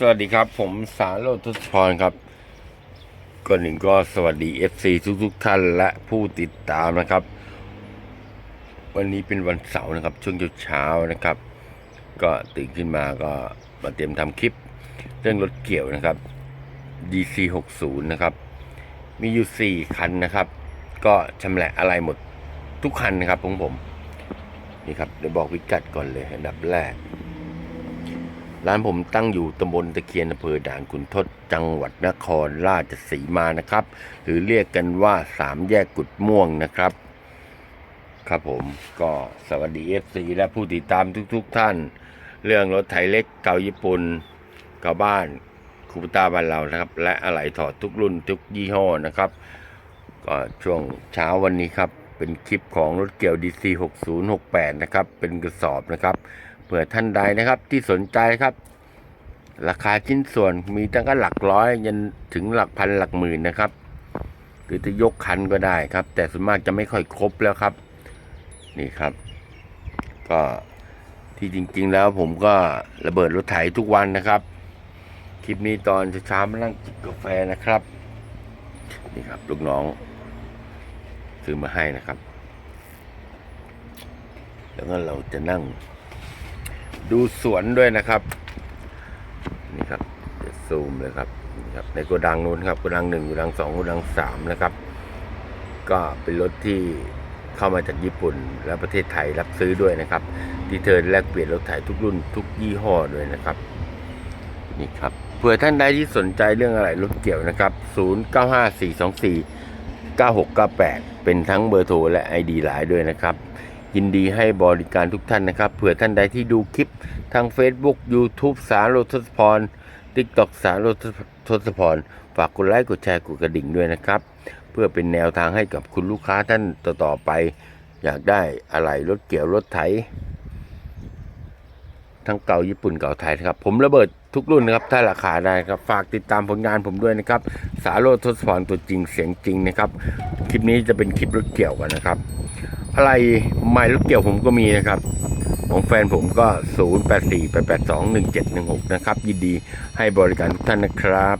สวัสดีครับผมสารโรจน์ทศพรครับก่อนหนึ่งก็สวัสดี FC ทุกๆท่านและผู้ติดตามนะครับ วันนี้เป็นวันเสาร์นะครับ ช่วงเช้านะครับ ก็ตื่นขึ้นมาก็มาเตรียมทำคลิป เรื่องรถเกี่ยวนะครับ DC 60นะครับ มีอยู่ 4 คันนะครับ ก็ชำแหละอะไรหมดทุกคันนะครับของผมนี่ครับเดี๋ยวบอกพิกัดก่อนเลยอันดับแรก ร้านผมตั้งอยู่ตำบลตะเคียนอำเภอด่านขุนทดจังหวัดนครราชสีมานะครับ หรือเรียกกันว่าสามแยกกุดม่วงนะครับ ครับผมก็สวัสดีเอฟซีและผู้ติดตามทุกๆทท่าน เรื่องรถไถเล็กเก่าญี่ปุ่นเก่าบ้านคูปต้าบ้านเรานะครับ และอะไหล่ถอดทุกรุ่นทุกยี่ห้อนะครับ ก็ช่วงเช้าวันนี้ครับ เป็นคลิปของรถเกี่ยว DC 6068 นะครับ เป็นกระสอบนะครับ เผื่อท่านใดนะครับที่สนใจครับ ราคาชิ้นส่วนมีตั้งแต่หลักร้อยยันถึงหลักพันหลักหมื่นนะครับ หรือจะยกคันก็ได้ครับ แต่ส่วนมากจะไม่ค่อยครบแล้วครับ นี่ครับ ก็ที่จริง ๆ แล้วผมก็ระเบิดรถไถทุกวันนะครับ คลิปนี้ตอนเช้ามานั่งจิบกาแฟนะครับ นี่ครับลูกน้องซื้อมาให้นะครับ แล้วก็เราจะนั่ง ดูสวนด้วยนะครับ นี่ครับจะซูมเลยครับนี่ครับ ในโกดังนู้นครับโกดังหนึ่งโกดังสองโกดังสามนะครับ ก็เป็นรถที่เข้ามาจากญี่ปุ่นและประเทศไทยรับซื้อด้วยนะครับ ที่เธอแลกเปลี่ยนรถไถทุกรุ่นทุกยี่ห้อด้วยนะครับ นี่ครับเผื่อท่านใดที่สนใจเรื่องอะไรรถเกี่ยวนะครับ 095424 9698 เป็นทั้งเบอร์โทรและ ID หลายด้วยนะครับ ยินดีให้บริการทุกท่านนะครับ เผื่อท่านใดที่ดูคลิปทาง Facebook YouTube สารโรทศพร TikTok สารโรทศพร ฝากกดไลค์กดแชร์กดกระดิ่งด้วยนะครับ เพื่อเป็นแนวทางให้กับคุณลูกค้าท่านต่อๆไป อยากได้อะไรรถเกี่ยวรถไถทั้งเก่าญี่ปุ่นเก่าไทยนะครับ ผมระเบิดทุกรุ่นนะครับ ถ้าราคาได้ครับ ฝากติดตามผลงานผมด้วยนะครับ สาโรทศพรตัวจริงเสียงจริงนะครับ คลิปนี้จะเป็นคลิปรถเกี่ยวกันนะครับ อะไรใหม่รถเกี่ยวผมก็มีนะครับ ของแฟนผมก็ 0848821716 นะครับ ยินดีให้บริการทุกท่านนะครับ